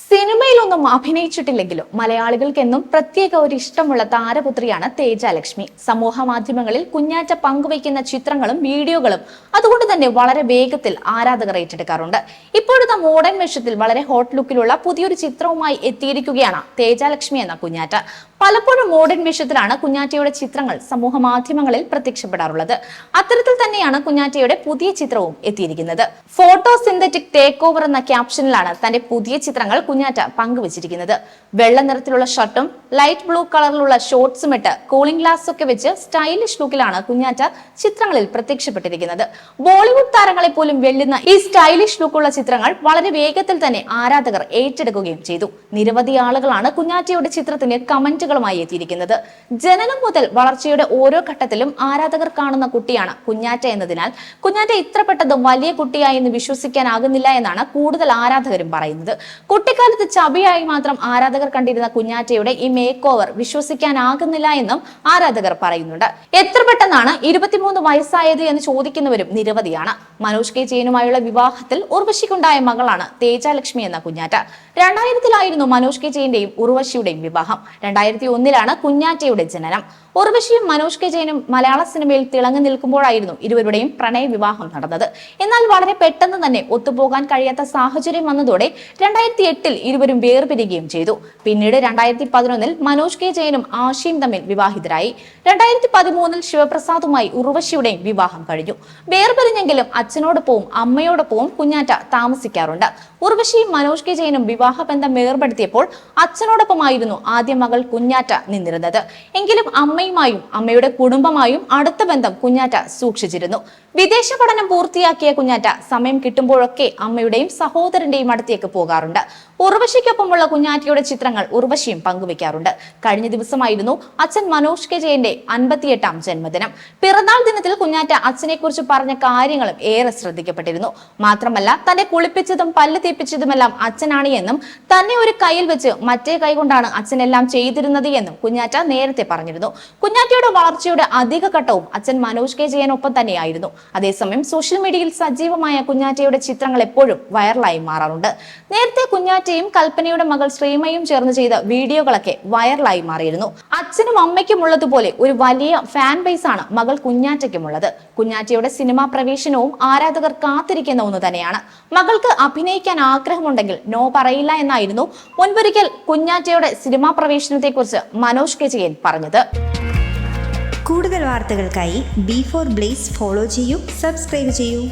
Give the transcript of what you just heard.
സിനിമയിലൊന്നും അഭിനയിച്ചിട്ടില്ലെങ്കിലും മലയാളികൾക്കെന്നും പ്രത്യേക ഒരു ഇഷ്ടമുള്ള താരപുത്രിയാണ് തേജ ലക്ഷ്മി സമൂഹ മാധ്യമങ്ങളിൽ കുഞ്ഞാറ്റ പങ്കുവയ്ക്കുന്ന ചിത്രങ്ങളും വീഡിയോകളും അതുകൊണ്ട് തന്നെ വളരെ വേഗത്തിൽ ആരാധകർ ഏറ്റെടുക്കാറുണ്ട്. ഇപ്പോഴത്തെ മോഡേൺ വേഷത്തിൽ വളരെ ഹോട്ട് ലുക്കിലുള്ള പുതിയൊരു ചിത്രവുമായി എത്തിയിരിക്കുകയാണ് തേജാലക്ഷ്മി എന്ന കുഞ്ഞാറ്റ. പലപ്പോഴും മോഡേൺ വേഷത്തിലാണ് കുഞ്ഞാറ്റയുടെ ചിത്രങ്ങൾ സമൂഹ മാധ്യമങ്ങളിൽ പ്രത്യക്ഷപ്പെടാറുള്ളത്. അത്തരത്തിൽ തന്നെയാണ് കുഞ്ഞാറ്റയുടെ പുതിയ ചിത്രവും എത്തിയിരിക്കുന്നത്. ഫോട്ടോ സിന്തറ്റിക് ടേക്ക് ഓവർ എന്ന ക്യാപ്ഷനിലാണ് തന്റെ പുതിയ ചിത്രങ്ങൾ കുഞ്ഞാറ്റ പങ്കുവച്ചിരിക്കുന്നത്. വെള്ള നിറത്തിലുള്ള ഷർട്ടും ലൈറ്റ് ബ്ലൂ കളറിലുള്ള ഷോർട്സും ഇട്ട് കൂളിംഗ് ഗ്ലാസ് ഒക്കെ വെച്ച് സ്റ്റൈലിഷ് ലുക്കിലാണ് കുഞ്ഞാറ്റ ചിത്രങ്ങളിൽ പ്രത്യക്ഷപ്പെട്ടിരിക്കുന്നത്. ബോളിവുഡ് താരങ്ങളെ പോലും വെല്ലുന്ന ഈ സ്റ്റൈലിഷ് ലുക്കുള്ള ചിത്രങ്ങൾ വളരെ വേഗത്തിൽ തന്നെ ആരാധകർ ഏറ്റെടുക്കുകയും ചെയ്തു. നിരവധി ആളുകളാണ് കുഞ്ഞാറ്റയുടെ ചിത്രത്തിന് കമന്റുകളുമായി എത്തിയിരിക്കുന്നത്. ജനനം മുതൽ വളർച്ചയുടെ ഓരോ ഘട്ടത്തിലും ആരാധകർ കാണുന്ന കുട്ടിയാണ് കുഞ്ഞാറ്റ എന്നതിനാൽ കുഞ്ഞാറ്റ ഇത്ര പെട്ടത് വലിയ കുട്ടിയായി എന്ന് വിശ്വസിക്കാനാകുന്നില്ല എന്നാണ് കൂടുതൽ ആരാധകരും പറയുന്നത്. കുട്ടിക്കാലത്ത് ചബിയായി മാത്രം ആരാധകർ കണ്ടിരുന്ന കുഞ്ഞാറ്റയുടെ ഈ മേക്ക് ഓവർ വിശ്വസിക്കാനാകുന്നില്ല എന്നും ആരാധകർ പറയുന്നുണ്ട്. എത്ര പെട്ടെന്നാണ് ഇരുപത്തിമൂന്ന് വയസ്സായത് എന്ന് ചോദിക്കുന്നവരും നിരവധിയാണ്. മനോജ് കെ ജയനുമായുള്ള വിവാഹത്തിൽ ഉർവശിക്കുണ്ടായ മകളാണ് തേജാലക്ഷ്മി എന്ന കുഞ്ഞാറ്റ. രണ്ടായിരത്തിലായിരുന്നു മനോജ് കെ ജെയിന്റെയും ഉർവശിയുടെയും വിവാഹം. രണ്ടായിരത്തി ഒന്നിലാണ് കുഞ്ഞാറ്റയുടെ ജനനം. ഉർവശിയും മനോജ് കെ ജയനും മലയാള സിനിമയിൽ തിളങ്ങി നിൽക്കുമ്പോഴായിരുന്നു ഇരുവരുടെയും പ്രണയ വിവാഹം നടന്നത്. എന്നാൽ വളരെ പെട്ടെന്ന് തന്നെ ഒത്തുപോകാൻ കഴിയാത്ത സാഹചര്യം വന്നതോടെ രണ്ടായിരത്തി എട്ടിൽ ഇരുവരും വേർപിരിയുകയും ചെയ്തു. പിന്നീട് രണ്ടായിരത്തി പതിനൊന്നിൽ മനോജ് കെ ജയനും ആശയും തമ്മിൽ വിവാഹിതരായി. രണ്ടായിരത്തി പതിമൂന്നിൽ ശിവപ്രസാദുമായി ഉർവശിയുടെയും വിവാഹം കഴിഞ്ഞു. വേർപിരിഞ്ഞെങ്കിലും അച്ഛനോടൊപ്പവും അമ്മയോടൊപ്പവും കുഞ്ഞാറ്റ താമസിക്കാറുണ്ട്. ഉർവശിയും മനോജ് കെ ജെയിനും വിവാഹബന്ധം ഏർപ്പെടുത്തിയപ്പോൾ അച്ഛനോടൊപ്പമായിരുന്നു ആദ്യ മകൾ കുഞ്ഞാറ്റ നിന്നിരുന്നത്. എങ്കിലും അമ്മയുമായും അമ്മയുടെ കുടുംബമായും അടുത്ത ബന്ധം കുഞ്ഞാറ്റ സൂക്ഷിച്ചിരുന്നു. വിദേശ പഠനം പൂർത്തിയാക്കിയ കുഞ്ഞാറ്റ സമയം കിട്ടുമ്പോഴൊക്കെ അമ്മയുടെയും സഹോദരന്റെയും അടുത്തേക്ക് പോകാറുണ്ട്. ഉർവശിക്കൊപ്പമുള്ള കുഞ്ഞാറ്റയുടെ ചിത്രങ്ങൾ ഉർവശിയും പങ്കുവെക്കാറുണ്ട്. കഴിഞ്ഞ ദിവസമായിരുന്നു അച്ഛൻ മനോജ് കെ ജയന്റെ അൻപത്തിയെട്ടാം ജന്മദിനം. പിറന്നാൾ ദിനത്തിൽ കുഞ്ഞാറ്റ അച്ഛനെ കുറിച്ച് പറഞ്ഞ കാര്യങ്ങളും ഏറെ ശ്രദ്ധിക്കപ്പെട്ടിരുന്നു. മാത്രമല്ല തന്നെ കുളിപ്പിച്ചതും പല്ല് തീപ്പിച്ചതുമെല്ലാം അച്ഛനാണ് എന്നും തന്നെ ഒരു കയ്യിൽ വെച്ച് മറ്റേ കൈ കൊണ്ടാണ് അച്ഛൻ എല്ലാം ചെയ്തിരുന്നത് എന്നും കുഞ്ഞാറ്റ നേരത്തെ പറഞ്ഞിരുന്നു. കുഞ്ഞാറ്റയുടെ വളർച്ചയുടെ അധിക ഘട്ടവും അച്ഛൻ മനോജ് കെ ജയനൊപ്പം തന്നെയായിരുന്നു. അതേസമയം സോഷ്യൽ മീഡിയയിൽ സജീവമായ കുഞ്ഞാറ്റയുടെ ചിത്രങ്ങൾ എപ്പോഴും വൈറലായി മാറാറുണ്ട്. നേരത്തെ കുഞ്ഞാറ്റയും കൽപ്പനയുടെ മകൾ ശ്രീമയും ചേർന്ന് ചെയ്ത വീഡിയോകളൊക്കെ വൈറലായി മാറിയിരുന്നു. അച്ഛനും അമ്മയ്ക്കും ഉള്ളതുപോലെ ഒരു വലിയ ഫാൻ ബേസ് ആണ് മകൾ കുഞ്ഞാറ്റയ്ക്കുമുള്ളത്. കുഞ്ഞാറ്റയുടെ സിനിമാ പ്രവേശനവും ആരാധകർ കാത്തിരിക്കുന്ന ഒന്ന് തന്നെയാണ്. മകൾക്ക് അഭിനയിക്കാൻ ആഗ്രഹമുണ്ടെങ്കിൽ നോ പറയില്ല എന്നായിരുന്നു മുൻപൊരിക്കൽ കുഞ്ഞാറ്റയുടെ സിനിമാ പ്രവേശനത്തെക്കുറിച്ച് മനോജ് കെ ജയൻ പറഞ്ഞത്. കൂടുതൽ വാർത്തകൾക്കായി ബി ഫോർ ബ്ലേസ് ഫോളോ ചെയ്യൂ സബ്സ്ക്രൈബ് ചെയ്യൂ.